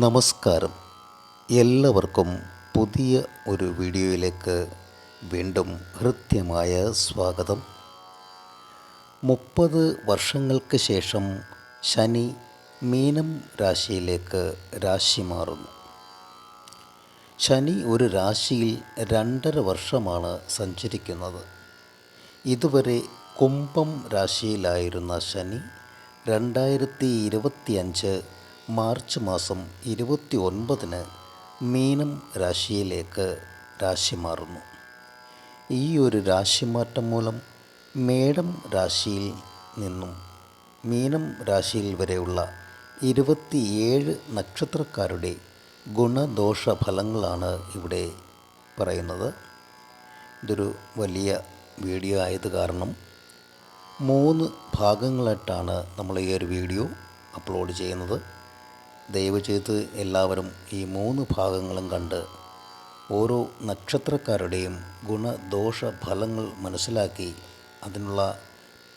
നമസ്കാരം. എല്ലാവർക്കും പുതിയ ഒരു വീഡിയോയിലേക്ക് വീണ്ടും ഹൃദ്യമായ സ്വാഗതം. മുപ്പത് വർഷങ്ങൾക്ക് ശേഷം ശനി മീനം രാശിയിലേക്ക് രാശി മാറുന്നു. ശനി ഒരു രാശിയിൽ രണ്ടര വർഷമാണ് സഞ്ചരിക്കുന്നത്. ഇതുവരെ കുംഭം രാശിയിലായിരുന്ന ശനി രണ്ടായിരത്തി ഇരുപത്തിയഞ്ച് മാർച്ച് മാസം ഇരുപത്തി ഒൻപതിന് മീനം രാശിയിലേക്ക് രാശി മാറുന്നു ഈ ഒരു രാശിമാറ്റം മൂലം മേടം രാശിയിൽ നിന്നും മീനം രാശിയിൽ വരെയുള്ള ഇരുപത്തിയേഴ് നക്ഷത്രക്കാരുടെ ഗുണദോഷ ഫലങ്ങളാണ് ഇവിടെ പറയുന്നത്. ഇതൊരു വലിയ വീഡിയോ ആയത് കാരണം മൂന്ന് ഭാഗങ്ങളായിട്ടാണ് നമ്മൾ ഈ ഒരു വീഡിയോ അപ്ലോഡ് ചെയ്യുന്നത്. ദയവ് ചെയ്ത് എല്ലാവരും ഈ മൂന്ന് ഭാഗങ്ങളും കണ്ട് ഓരോ നക്ഷത്രക്കാരുടെയും ഗുണദോഷ ഫലങ്ങൾ മനസ്സിലാക്കി അതിനുള്ള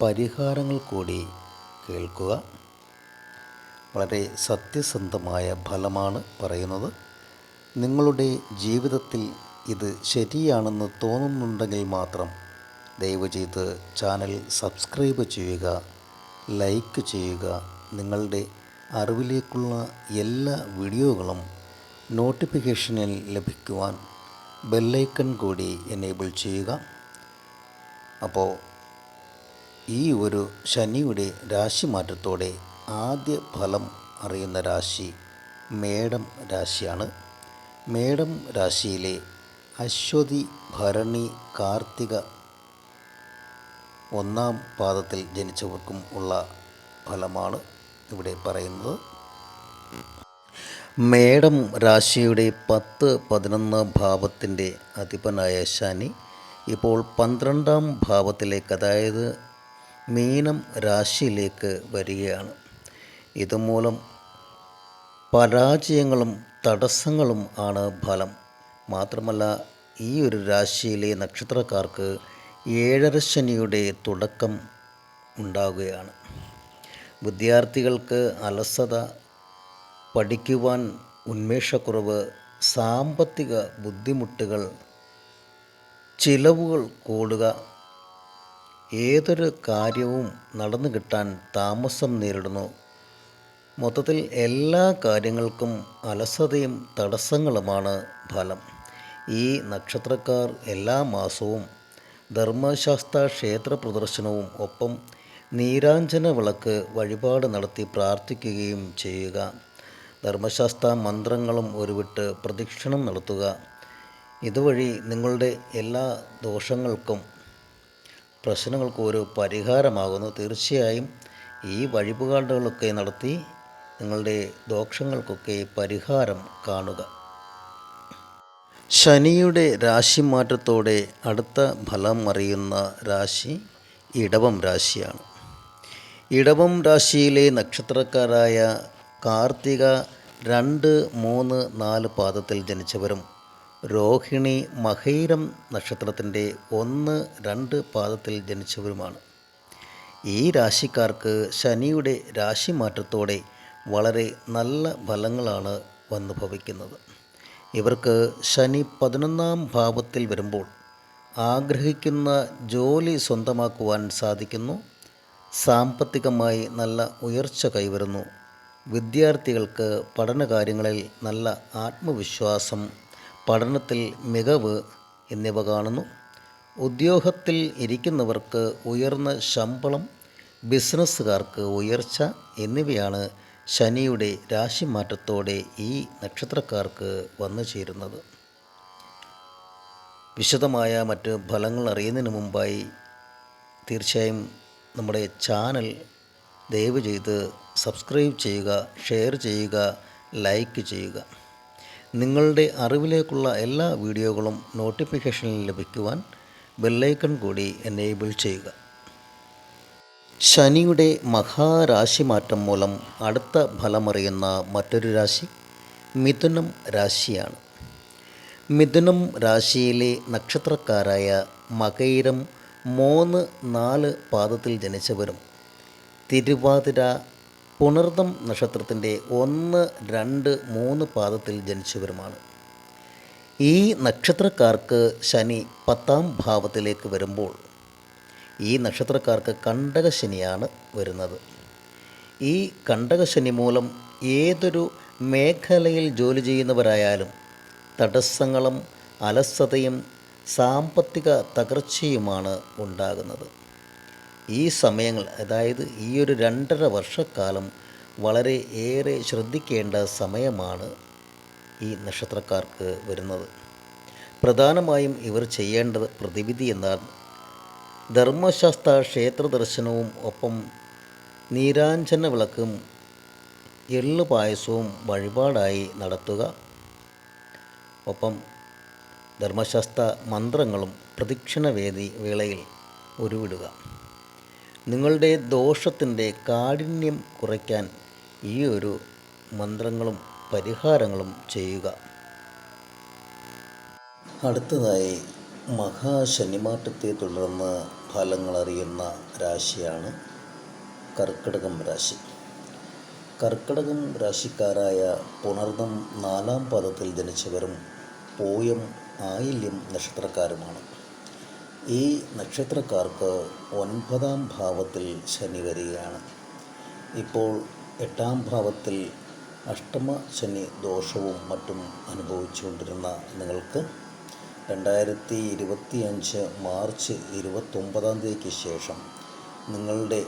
പരിഹാരങ്ങൾ കൂടി കേൾക്കുക. വളരെ സത്യസന്ധമായ ഫലമാണ് പറയുന്നത്. നിങ്ങളുടെ ജീവിതത്തിൽ ഇത് ശരിയാണെന്ന് തോന്നുന്നുണ്ടെങ്കിൽ മാത്രം ദയവ് ചെയ്ത് ചാനൽ സബ്സ്ക്രൈബ് ചെയ്യുക ലൈക്ക് ചെയ്യുക നിങ്ങളുടെ അറിവിലേക്കുള്ള എല്ലാ വീഡിയോകളും നോട്ടിഫിക്കേഷനിൽ ലഭിക്കുവാൻ ബെല്ലൈക്കൺ കൂടി എനേബിൾ ചെയ്യുക. അപ്പോൾ ഈ ഒരു ശനിയുടെ രാശി മാറ്റത്തോടെ ആദ്യ ഫലം അറിയുന്ന രാശി മേടം രാശിയാണ്. മേടം രാശിയിലെ അശ്വതി ഭരണി കാർത്തിക ഒന്നാം പാദത്തിൽ ജനിച്ചവർക്കും ഉള്ള ഫലമാണ്. ഇവിടെ പറയുന്നത്. മേടം രാശിയുടെ പത്ത് പതിനൊന്ന് ഭാവത്തിന്റെ അധിപനായ ശനി ഇപ്പോൾ പന്ത്രണ്ടാം ഭാവത്തിലേക്ക് അതായത് മീനം രാശിയിലേക്ക് വരികയാണ്. ഇതുമൂലം പരാജയങ്ങളും തടസ്സങ്ങളും ആണ് ഫലം. മാത്രമല്ല ഈ ഒരു രാശിയിലെ നക്ഷത്രക്കാർക്ക് ഏഴര ശനിയുടെ തുടക്കം ഉണ്ടാകുകയാണ് വിദ്യാർത്ഥികൾക്ക് അലസത പഠിക്കുവാൻ ഉന്മേഷക്കുറവ് സാമ്പത്തിക ബുദ്ധിമുട്ടുകൾ ചിലവുകൾ കൂടുക ഏതൊരു കാര്യവും നടന്നു കിട്ടാൻ താമസം നേരിടുന്നു. മൊത്തത്തിൽ എല്ലാ കാര്യങ്ങൾക്കും അലസതയും തടസ്സങ്ങളുമാണ് ഫലം. ഈ നക്ഷത്രക്കാർ എല്ലാ മാസവും ധർമ്മശാസ്ത്ര ക്ഷേത്ര പ്രദർശനവും ഒപ്പം നീരാഞ്ജന വിളക്ക് വഴിപാട് നടത്തി പ്രാർത്ഥിക്കുകയും ചെയ്യുക. ധർമ്മശാസ്ത്ര മന്ത്രങ്ങളും ഒരുവിട്ട് പ്രദക്ഷിണം നടത്തുക. ഇതുവഴി നിങ്ങളുടെ എല്ലാ ദോഷങ്ങൾക്കും പ്രശ്നങ്ങൾക്കും ഒരു പരിഹാരമാകുന്നു. തീർച്ചയായും ഈ വഴിപാടുകളൊക്കെ നടത്തി നിങ്ങളുടെ ദോഷങ്ങൾക്കൊക്കെ പരിഹാരം കാണുക. ശനിയുടെ രാശിമാറ്റത്തോടെ അടുത്ത ഫലം അറിയുന്ന രാശി ഇടവം രാശിയാണ്. ഇടവം രാശിയിലെ നക്ഷത്രക്കാരായ കാർത്തിക രണ്ട് മൂന്ന് നാല് പാദത്തിൽ ജനിച്ചവരും രോഹിണി മഹൈരം നക്ഷത്രത്തിന്റെ ഒന്ന് രണ്ട് പാദത്തിൽ ജനിച്ചവരുമാണ്. ഈ രാശിക്കാർക്ക് ശനിയുടെ രാശിമാറ്റത്തോടെ വളരെ നല്ല ഫലങ്ങളാണ് വന്നു ഭവിക്കുന്നത്. ഇവർക്ക് ശനി പതിനൊന്നാം ഭാവത്തിൽ വരുമ്പോൾ ആഗ്രഹിക്കുന്ന ജോലി സ്വന്തമാക്കുവാൻ സാധിക്കുന്നു. സാമ്പത്തികമായി നല്ല ഉയർച്ച കൈവരുന്നു. വിദ്യാർത്ഥികൾക്ക് പഠനകാര്യങ്ങളിൽ നല്ല ആത്മവിശ്വാസം പഠനത്തിൽ മികവ് എന്നിവ കാണുന്നു. ഉദ്യോഗത്തിൽ ഇരിക്കുന്നവർക്ക് ഉയർന്ന ശമ്പളം ബിസിനസ്സുകാർക്ക് ഉയർച്ച എന്നിവയാണ് ശനിയുടെ രാശിമാറ്റത്തോടെ ഈ നക്ഷത്രക്കാർക്ക് വന്നു ചേരുന്നത്. വിശദമായ മറ്റ് ഫലങ്ങൾ അറിയുന്നതിന് മുമ്പായി തീർച്ചയായും നമ്മുടെ ചാനൽ ദയവ് ചെയ്ത് സബ്സ്ക്രൈബ് ചെയ്യുക ഷെയർ ചെയ്യുക ലൈക്ക് ചെയ്യുക. നിങ്ങളുടെ അറിവിലേക്കുള്ള എല്ലാ വീഡിയോകളും നോട്ടിഫിക്കേഷനിൽ ലഭിക്കുവാൻ ബെല്ലൈക്കൺ കൂടി എനേബിൾ ചെയ്യുക. ശനിയുടെ മഹാരാശി മാറ്റം മൂലം അടുത്ത ഫലമറിയുന്ന മറ്റൊരു രാശി മിഥുനം രാശിയാണ്. മിഥുനം രാശിയിലെ നക്ഷത്രക്കാരായ മകയിരം മൂന്ന് നാല് പാദത്തിൽ ജനിച്ചവരും. തിരുവാതിര പുണർദം നക്ഷത്രത്തിന്റെ ഒന്ന് രണ്ട് മൂന്ന് പാദത്തിൽ ജനിച്ചവരുമാണ്. ഈ നക്ഷത്രക്കാർക്ക് ശനി പത്താം ഭാവത്തിലേക്ക് വരുമ്പോൾ ഈ നക്ഷത്രക്കാർക്ക് കണ്ടകശനിയാണ് വരുന്നത്. ഈ കണ്ടകശനി മൂലം ഏതൊരു മേഖലയിൽ ജോലി ചെയ്യുന്നവരായാലും തടസ്സങ്ങളും അലസതയും സാമ്പത്തിക തകർച്ചയുമാണ് ഉണ്ടാകുന്നത്. ഈ സമയങ്ങൾ അതായത് ഈ ഒരു രണ്ടര വർഷക്കാലം വളരെ ഏറെ ശ്രദ്ധിക്കേണ്ട സമയമാണ് ഈ നക്ഷത്രക്കാർക്ക് വരുന്നത്. പ്രധാനമായും ഇവർ ചെയ്യേണ്ടത് പ്രതിവിധി എന്നാൽ ധർമ്മശാസ്ത്ര ക്ഷേത്ര ദർശനവും ഒപ്പം നീരാഞ്ജന വിളക്കും എള്ളു പായസവും വഴിപാടായി നടത്തുക. ഒപ്പം ധർമ്മശാസ്ത്ര മന്ത്രങ്ങളും പ്രദക്ഷിണവേദി വേളയിൽ ഉരുവിടുക. നിങ്ങളുടെ ദോഷത്തിന്റെ കാഠിന്യം കുറയ്ക്കാൻ ഈ ഒരു മന്ത്രങ്ങളും പരിഹാരങ്ങളും ചെയ്യുക. അടുത്തതായി മഹാശനിമാറ്റത്തെ തുടർന്ന് ഫലങ്ങൾ അറിയുന്ന രാശിയാണ് കർക്കിടകം രാശി. കർക്കിടകം രാശിക്കാരായ പുണർന്നം നാലാം പദത്തിൽ ജനിച്ചവരും പൂയം ആയില്യം നക്ഷത്രക്കാരുമാണ്. ഈ നക്ഷത്രക്കാർക്ക് ഒൻപതാം ഭാവത്തിൽ ശനി വരികയാണ്. ഇപ്പോൾ എട്ടാം ഭാവത്തിൽ അഷ്ടമ ശനി ദോഷവും മറ്റും അനുഭവിച്ചുകൊണ്ടിരുന്ന നിങ്ങൾക്ക് രണ്ടായിരത്തി ഇരുപത്തി അഞ്ച് മാർച്ച് ഇരുപത്തൊമ്പതാം തീയതിക്ക് ശേഷം നിങ്ങളുടെ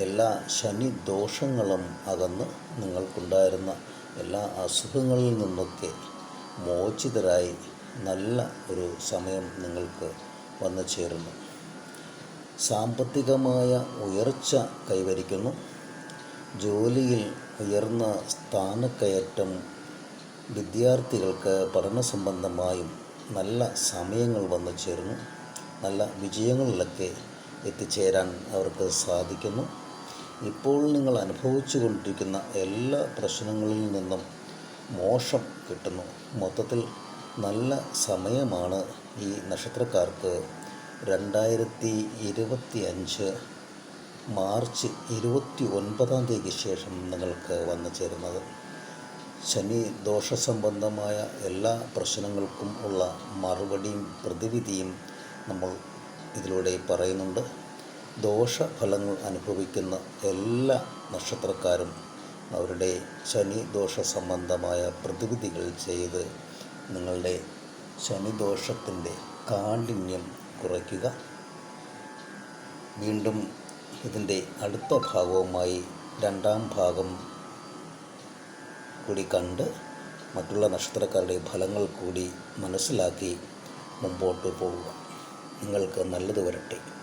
എല്ലാ ശനി ദോഷങ്ങളും അകന്ന് നിങ്ങൾക്കുണ്ടായിരുന്ന എല്ലാ അസുഖങ്ങളിൽ നിന്നൊക്കെ മോചിതരായി നല്ല ഒരു സമയം നിങ്ങൾക്ക് വന്നു ചേരുന്നു. സാമ്പത്തികമായ ഉയർച്ച കൈവരിക്കുന്നു. ജോലിയിൽ ഉയർന്ന സ്ഥാനക്കയറ്റം വിദ്യാർത്ഥികൾക്ക് പഠന സംബന്ധമായും നല്ല സമയങ്ങൾ വന്നു ചേരുന്നു. നല്ല വിജയങ്ങളിലൊക്കെ എത്തിച്ചേരാൻ അവർക്ക് സാധിക്കുന്നു. ഇപ്പോൾ നിങ്ങൾ അനുഭവിച്ചു കൊണ്ടിരിക്കുന്ന എല്ലാ പ്രശ്നങ്ങളിൽ നിന്നും മോശം കിട്ടുന്നു. മൊത്തത്തിൽ നല്ല സമയമാണ് ഈ നക്ഷത്രക്കാർക്ക്. രണ്ടായിരത്തി ഇരുപത്തി അഞ്ച് മാർച്ച് ഇരുപത്തി ഒൻപതാം തീയതിക്ക് ശേഷം നിങ്ങൾക്ക് വന്നു ചേരുന്നത്. ശനി ദോഷ സംബന്ധമായ എല്ലാ പ്രശ്നങ്ങൾക്കും ഉള്ള മറുപടിയും പ്രതിവിധിയും നമ്മൾ ഇതിലൂടെ പറയുന്നുണ്ട്. ദോഷഫലങ്ങൾ അനുഭവിക്കുന്ന എല്ലാ നക്ഷത്രക്കാരും അവരുടെ ശനി ദോഷ സംബന്ധമായ പ്രതിവിധികൾ ചെയ്ത് നിങ്ങളുടെ ശനിദോഷത്തിന്റെ കാഠിന്യം കുറയ്ക്കുക. വീണ്ടും ഇതിന്റെ അടുത്ത ഭാഗവുമായി രണ്ടാം ഭാഗം കൂടി കണ്ട് മറ്റുള്ള നക്ഷത്രക്കാരുടെ ഫലങ്ങൾ കൂടി മനസ്സിലാക്കി മുമ്പോട്ട് പോവുക. നിങ്ങൾക്ക് നല്ലത് വരട്ടെ.